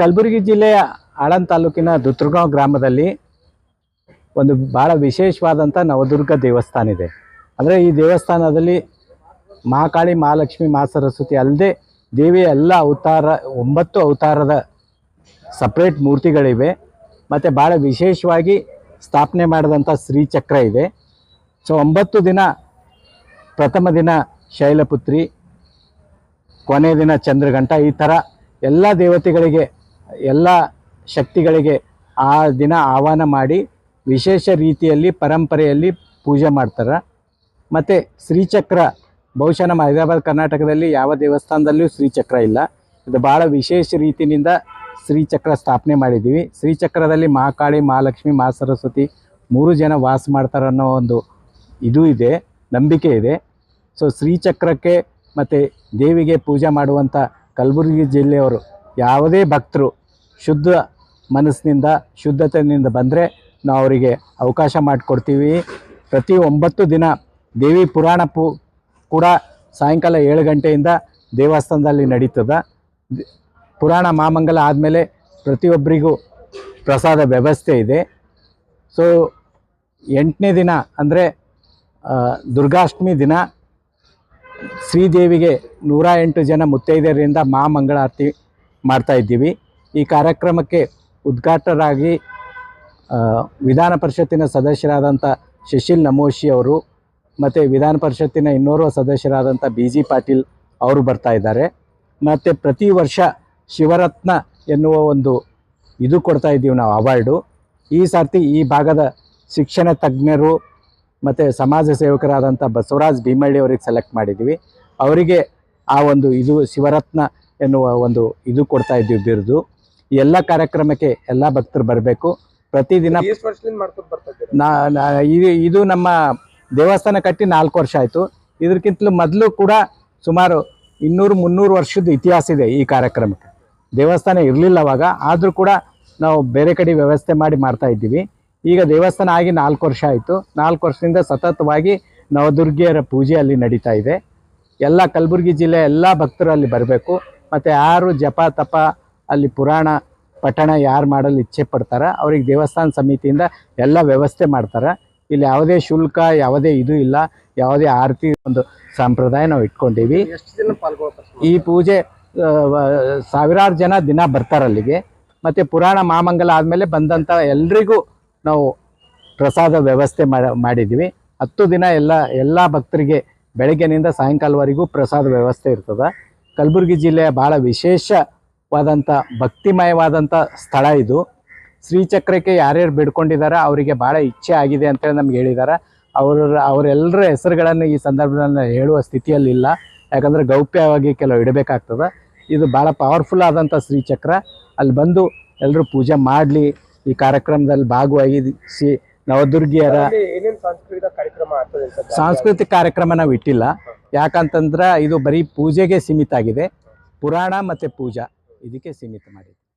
ಕಲಬುರಗಿ ಜಿಲ್ಲೆಯ ಆಳಂದ ತಾಲೂಕಿನ ದುತ್ರಗಾಂವ್ ಗ್ರಾಮದಲ್ಲಿ ಒಂದು ಭಾಳ ವಿಶೇಷವಾದಂಥ ನವದುರ್ಗ ದೇವಸ್ಥಾನ ಇದೆ. ಅಂದರೆ ಈ ದೇವಸ್ಥಾನದಲ್ಲಿ ಮಹಾಕಾಳಿ ಮಹಾಲಕ್ಷ್ಮಿ ಮಾ ಸರಸ್ವತಿ ಅಲ್ಲದೆ ದೇವಿಯ ಎಲ್ಲ ಅವತಾರ, ಒಂಬತ್ತು ಅವತಾರದ ಸಪ್ರೇಟ್ ಮೂರ್ತಿಗಳಿವೆ. ಮತ್ತು ಭಾಳ ವಿಶೇಷವಾಗಿ ಸ್ಥಾಪನೆ ಮಾಡಿದಂಥ ಶ್ರೀಚಕ್ರ ಇದೆ. ಸೊ ಒಂಬತ್ತು ದಿನ ಪ್ರಥಮ ದಿನ ಶೈಲಪುತ್ರಿ ಕೊನೆಯ ದಿನ ಚಂದ್ರಗಂಟ ಈ ಥರ ಎಲ್ಲ ದೇವತೆಗಳಿಗೆ ಎಲ್ಲ ಶಕ್ತಿಗಳಿಗೆ ಆ ದಿನ ಆಹ್ವಾನ ಮಾಡಿ ವಿಶೇಷ ರೀತಿಯಲ್ಲಿ ಪರಂಪರೆಯಲ್ಲಿ ಪೂಜೆ ಮಾಡ್ತಾರೆ. ಮತ್ತು ಶ್ರೀಚಕ್ರ, ಬಹುಶಃ ನಮ್ಮ ಹೈದರಾಬಾದ್ ಕರ್ನಾಟಕದಲ್ಲಿ ಯಾವ ದೇವಸ್ಥಾನದಲ್ಲೂ ಶ್ರೀಚಕ್ರ ಇಲ್ಲ. ಇದು ಭಾಳ ವಿಶೇಷ ರೀತಿಯಿಂದ ಶ್ರೀಚಕ್ರ ಸ್ಥಾಪನೆ ಮಾಡಿದ್ದೀವಿ. ಶ್ರೀಚಕ್ರದಲ್ಲಿ ಮಹಾಕಾಳಿ ಮಹಾಲಕ್ಷ್ಮಿ ಮಾ ಸರಸ್ವತಿ ಮೂರು ಜನ ವಾಸ ಮಾಡ್ತಾರೆ ಅನ್ನೋ ಒಂದು ಇದು ಇದೆ, ನಂಬಿಕೆ ಇದೆ. ಸೊ ಶ್ರೀಚಕ್ರಕ್ಕೆ ಮತ್ತು ದೇವಿಗೆ ಪೂಜೆ ಮಾಡುವಂಥ ಕಲಬುರಗಿ ಜಿಲ್ಲೆಯವರು ಯಾವುದೇ ಭಕ್ತರು ಶುದ್ಧ ಮನಸ್ಸಿನಿಂದ, ಶುದ್ಧತೆಯಿಂದ ಬಂದರೆ ನಾವು ಅವರಿಗೆ ಅವಕಾಶ ಮಾಡಿಕೊಡ್ತೀವಿ. ಪ್ರತಿ ಒಂಬತ್ತು ದಿನ ದೇವಿ ಪುರಾಣ ಪೂ, ಕೂಡ ಸಾಯಂಕಾಲ ಏಳು ಗಂಟೆಯಿಂದ ದೇವಸ್ಥಾನದಲ್ಲಿ ನಡೀತದೆ. ಪುರಾಣ ಮಾಮಂಗಲ ಆದಮೇಲೆ ಪ್ರತಿಯೊಬ್ಬರಿಗೂ ಪ್ರಸಾದ ವ್ಯವಸ್ಥೆ ಇದೆ. ಸೊ ಎಂಟನೇ ದಿನ ಅಂದರೆ ದುರ್ಗಾಷ್ಟಮಿ ದಿನ ಶ್ರೀದೇವಿಗೆ ನೂರ ಎಂಟು ಜನ ಮುತ್ತೈದೆಯರಿಂದ ಮಹಾಮಂಗಳಾರತಿ ಮಾಡ್ತಾ ಇದ್ದೀವಿ. ಈ ಕಾರ್ಯಕ್ರಮಕ್ಕೆ ಉದ್ಘಾಟಕರಾಗಿ ವಿಧಾನ ಪರಿಷತ್ತಿನ ಸದಸ್ಯರಾದಂಥ ಶಶಿಲ್ ನಮೋಶಿ ಅವರು ಮತ್ತು ವಿಧಾನ ಪರಿಷತ್ತಿನ ಇನ್ನೋರ್ವ ಸದಸ್ಯರಾದಂಥ ಬಿ ಜಿ ಪಾಟೀಲ್ ಅವರು ಬರ್ತಾ ಇದ್ದಾರೆ. ಮತ್ತು ಪ್ರತಿ ವರ್ಷ ಶಿವರತ್ನ ಎನ್ನುವ ಒಂದು ಇದು ಕೊಡ್ತಾ ಇದ್ದೀವಿ ನಾವು ಅವಾರ್ಡು. ಈ ಸರ್ತಿ ಈ ಭಾಗದ ಶಿಕ್ಷಣ ತಜ್ಞರು ಮತ್ತು ಸಮಾಜ ಸೇವಕರಾದಂಥ ಬಸವರಾಜ್ ಭೀಮಳ್ಳಿ ಅವರಿಗೆ ಸೆಲೆಕ್ಟ್ ಮಾಡಿದ್ದೀವಿ. ಅವರಿಗೆ ಆ ಒಂದು ಇದು ಶಿವರತ್ನ ಎನ್ನುವ ಒಂದು ಇದು ಕೊಡ್ತಾ ಇದ್ದೀವಿ ಬಿರುದು. ಎಲ್ಲ ಕಾರ್ಯಕ್ರಮಕ್ಕೆ ಎಲ್ಲ ಭಕ್ತರು ಬರಬೇಕು. ಪ್ರತಿದಿನ ನಾ- ಇದು ಇದು ನಮ್ಮ ದೇವಸ್ಥಾನ ಕಟ್ಟಿ ನಾಲ್ಕು ವರ್ಷ ಆಯಿತು. ಇದಕ್ಕಿಂತಲೂ ಮೊದಲು ಕೂಡ ಸುಮಾರು ಇನ್ನೂರು ಮುನ್ನೂರು ವರ್ಷದ ಇತಿಹಾಸ ಇದೆ ಈ ಕಾರ್ಯಕ್ರಮಕ್ಕೆ. ದೇವಸ್ಥಾನ ಇರಲಿಲ್ಲ ಅವಾಗ ಆದರೂ ಕೂಡ ನಾವು ಬೇರೆ ಕಡೆ ವ್ಯವಸ್ಥೆ ಮಾಡಿ ಮಾಡ್ತಾ ಇದ್ದೀವಿ. ಈಗ ದೇವಸ್ಥಾನ ಆಗಿ ನಾಲ್ಕು ವರ್ಷ ಆಯಿತು. ನಾಲ್ಕು ವರ್ಷದಿಂದ ಸತತವಾಗಿ ನವದುರ್ಗಿಯರ ಪೂಜೆ ಅಲ್ಲಿ ನಡೀತಾ ಇದೆ. ಎಲ್ಲ ಕಲಬುರಗಿ ಜಿಲ್ಲೆ ಎಲ್ಲ ಭಕ್ತರು ಅಲ್ಲಿ ಬರಬೇಕು. ಮತ್ತು ಯಾರು ಜಪ ತಪ ಅಲ್ಲಿ ಪುರಾಣ ಪಠಣ ಯಾರು ಮಾಡಲು ಇಚ್ಛೆ ಪಡ್ತಾರೆ ಅವ್ರಿಗೆ ದೇವಸ್ಥಾನ ಸಮಿತಿಯಿಂದ ಎಲ್ಲ ವ್ಯವಸ್ಥೆ ಮಾಡ್ತಾರೆ. ಇಲ್ಲಿ ಯಾವುದೇ ಶುಲ್ಕ ಯಾವುದೇ ಇದು ಇಲ್ಲ ಯಾವುದೇ ಆರತಿ ಒಂದು ಸಂಪ್ರದಾಯ ನಾವು ಇಟ್ಕೊಂಡಿವಿ. ಈ ಪೂಜೆ ಸಾವಿರಾರು ಜನ ದಿನ ಬರ್ತಾರೆ ಅಲ್ಲಿಗೆ. ಮತ್ತು ಪುರಾಣ ಮಾಮಂಗಲ ಆದಮೇಲೆ ಬಂದಂಥ ಎಲ್ರಿಗೂ ನಾವು ಪ್ರಸಾದ ವ್ಯವಸ್ಥೆ ಮಾ- ಮಾಡಿದ್ದೀವಿ ಹತ್ತು ದಿನ ಎಲ್ಲ ಎಲ್ಲ ಭಕ್ತರಿಗೆ ಬೆಳಗ್ಗೆನಿಂದ ಸಾಯಂಕಾಲವರೆಗೂ ಪ್ರಸಾದ ವ್ಯವಸ್ಥೆ ಇರ್ತದೆ. ಕಲಬುರಗಿ ಜಿಲ್ಲೆಯ ಭಾಳ ವಿಶೇಷವಾದಂಥ ಭಕ್ತಿಮಯವಾದಂಥ ಸ್ಥಳ ಇದು. ಶ್ರೀಚಕ್ರಕ್ಕೆ ಯಾರ್ಯಾರು ಬಿಡ್ಕೊಂಡಿದ್ದಾರೆ ಅವರಿಗೆ ಭಾಳ ಇಚ್ಛೆ ಆಗಿದೆ ಅಂತೇಳಿ ನಮ್ಗೆ ಹೇಳಿದ್ದಾರೆ ಅವರ ಅವರೆಲ್ಲರ ಹೆಸರುಗಳನ್ನು ಈ ಸಂದರ್ಭದಲ್ಲಿ ಹೇಳುವ ಸ್ಥಿತಿಯಲ್ಲಿಲ್ಲ. ಯಾಕಂದರೆ ಗೌಪ್ಯವಾಗಿ ಕೆಲವು ಇಡಬೇಕಾಗ್ತದೆ. ಇದು ಭಾಳ ಪವರ್ಫುಲ್ ಆದಂಥ ಶ್ರೀಚಕ್ರ. ಅಲ್ಲಿ ಬಂದು ಎಲ್ಲರೂ ಪೂಜೆ ಮಾಡಲಿ ಈ ಕಾರ್ಯಕ್ರಮದಲ್ಲಿ ಭಾಗವಹಿಸಿ ನವದುರ್ಗಿಯರ ಸಾಂಸ್ಕೃತಿಕ ಕಾರ್ಯಕ್ರಮ ನಾವು ಇಟ್ಟಿಲ್ಲ. ಯಾಕಂತಂದ್ರೆ ಇದು ಬರೀ ಪೂಜೆಗೆ ಸೀಮಿತ ಆಗಿದೆ. ಪುರಾಣ ಮತ್ತು ಪೂಜಾ ಇದಕ್ಕೆ ಸೀಮಿತ ಮಾಡಿದೆ